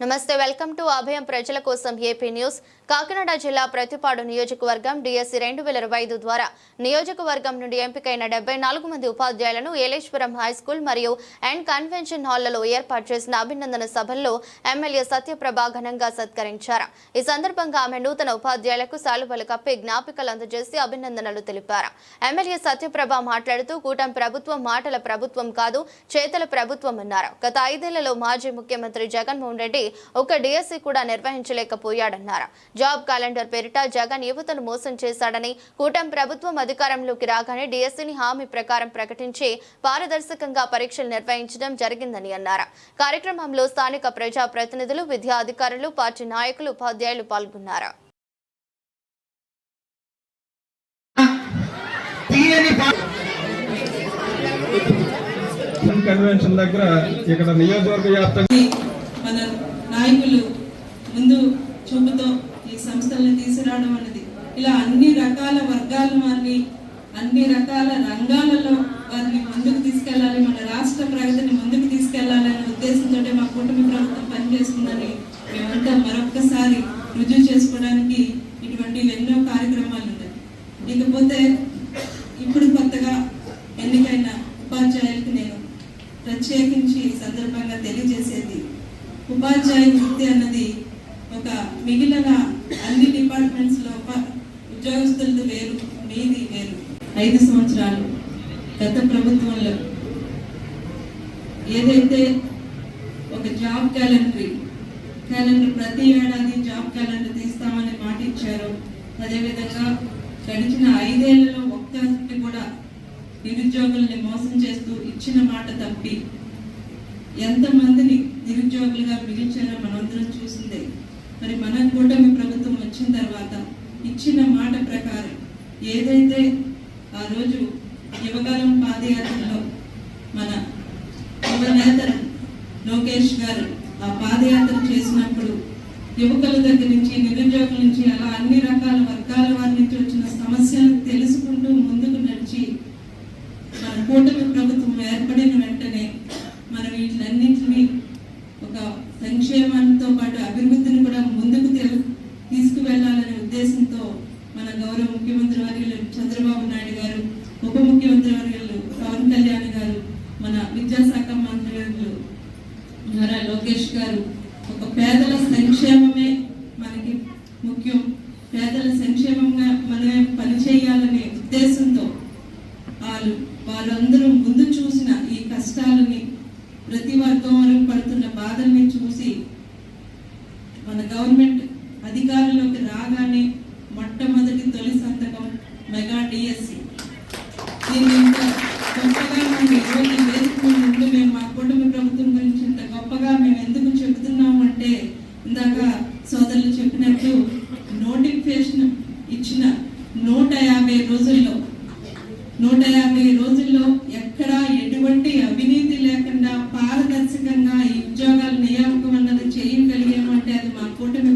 నమస్తే welcome to అభయం ప్రజల కోసం ఏపీ న్యూస్ కాకినాడ జిల్లా ప్రతిపాడు నియోజకవర్గం డిఎస్సి రెండు వేల ఇరవై ఐదు ద్వారా నియోజకవర్గం నుండి ఎంపికైన డెబ్బై నాలుగు మంది ఉపాధ్యాయులను ఏలేశ్వరం హై స్కూల్ మరియు అండ్ కన్వెన్షన్ హాళ్ళలో ఏర్పాటు చేసిన అభినందన సభల్లో ఎమ్మెల్యే సత్యప్రభ ఘనంగా సత్కరించారు. ఈ సందర్భంగా ఆమె నూతన ఉపాధ్యాయులకు సాలుబలు కప్పి జ్ఞాపికలు అందజేసి అభినందనలు తెలిపారు. ఎమ్మెల్యే సత్యప్రభ మాట్లాడుతూ కూటమి ప్రభుత్వం మాటల ప్రభుత్వం కాదు చేతల ప్రభుత్వం అన్నారు. గత ఐదేళ్ళలో మాజీ ముఖ్యమంత్రి జగన్మోహన్ రెడ్డి ఒక డిఎస్సి కూడా నిర్వహించలేకపోయాడన్నారు. జాబ్ క్యాలెండర్ పేరిట జగన్ యువతను మోసం చేశాడని కూటమి ప్రభుత్వం అధికారంలోకి రాగానే డిఎస్సిని హామీ ప్రకారం ప్రకటించి పారదర్శకంగా పరీక్షలు నిర్వహించడం జరిగిందని అన్నారు. కార్యక్రమంలో స్థానిక ప్రజా ప్రతినిధులు విద్యా అధికారులు పార్టీ నాయకులు ఉపాధ్యాయులు పాల్గొన్నారు. కన్వెన్షన్ దగ్గర ఇక్కడ నియోజకవర్గ వ్యాప్తంగా మన నాయకులు ముందు చూపుతో ఈ సంస్థలను తీసుకురావడం అన్నది ఇలా అన్ని రకాల వర్గాల వారిని అన్ని రకాల రంగాలలో వారిని ముందుకు తీసుకెళ్ళాలి మన రాష్ట్ర ప్రగతిని ముందుకు తీసుకెళ్ళాలనే ఉద్దేశంతో మా కుటుంబ ప్రభుత్వం పనిచేస్తుందని మేమంతా మరొక్కసారి రుజువు చేసుకోవడానికి ఇటువంటి ఎన్నో కార్యక్రమాలు ఉన్నాయి. ఇకపోతే ఇప్పుడు కొత్తగా ఎన్నికైన ఉపాధ్యాయులకు నేను ప్రత్యేకించి సందర్భంగా తెలియజేసేది ఉపాధ్యాయ వృత్తి అన్నది ఒక మిగిలిన అన్ని డిపార్ట్మెంట్స్లో ఉద్యోగస్తులది వేరు మీది వేరు. ఐదు సంవత్సరాలు గత ప్రభుత్వంలో. ఏదైతే ఒక జాబ్ క్యాలెండరీ క్యాలెండర్ ప్రతి ఏడాది జాబ్ క్యాలెండర్ తీస్తామని మాట ఇచ్చారు అదేవిధంగా గడిచిన ఐదేళ్ళలో ఒక్కరికి కూడా నిరుద్యోగుల్ని మోసం చేస్తూ ఇచ్చిన మాట తప్పి ఎంతమందిని నిరుద్యోగులుగా మిగిల్చారో మనందరం చూసిందే. మరి మన కూటమి ప్రభుత్వం వచ్చిన తర్వాత ఇచ్చిన మాట ప్రకారం ఏదైతే ఆ రోజు యువకాలం పాదయాత్రలో మన యువ నేత లోకేష్ గారు ఆ పాదయాత్ర చేసినప్పుడు యువకుల దగ్గర నుంచి నిరుద్యోగుల నుంచి అలా అన్ని రకాల వర్గాల వారి నుంచి వచ్చిన సమస్యలను తెలుసుకుంటూ ముందుకు నడిచి మన కూటమి ప్రభుత్వం ఏర్పడిన వెంటనే మనం వీటిలన్నింటినీ ఒక సంక్షేమంతో పాటు అభివృద్ధిని కూడా ముందుకు తెలు- తీసుకువెళ్ళాలనే ఉద్దేశంతో మన గౌరవ ముఖ్యమంత్రి వర్యులు చంద్రబాబు నాయుడు గారు ఉప ముఖ్యమంత్రి వర్యులు పవన్ కళ్యాణ్ గారు మన విద్యాశాఖ మంత్రి వర్యులు నారా లోకేష్ గారు ఒక పేదల సంక్షేమమే మనకి ముఖ్యం. పేదల సంక్షేమంగా మనమే పనిచేయాలనే ఉద్దేశంతో వాళ్ళు వాళ్ళందరూ ముందు చూసిన ఈ కష్టాలని ప్రతి వర్గం వరకు పడుతున్న బాధల్ని చూసి మన గవర్నమెంట్ అధికారంలోకి రాగానే మొట్టమొదటి తొలి సంతకం మెగా డిఎస్సి. దీన్ని సోదరులు చెప్పినట్టు నోటిఫికేషన్ ఇచ్చిన నూట యాభై రోజుల్లో నూట యాభై రోజుల్లో ఎక్కడా ఎటువంటి అవినీతి లేకుండా పారదర్శకంగా ఈ ఉద్యోగాల నియామకం అన్నది చేయగలిగామంటే అది మా కూటమి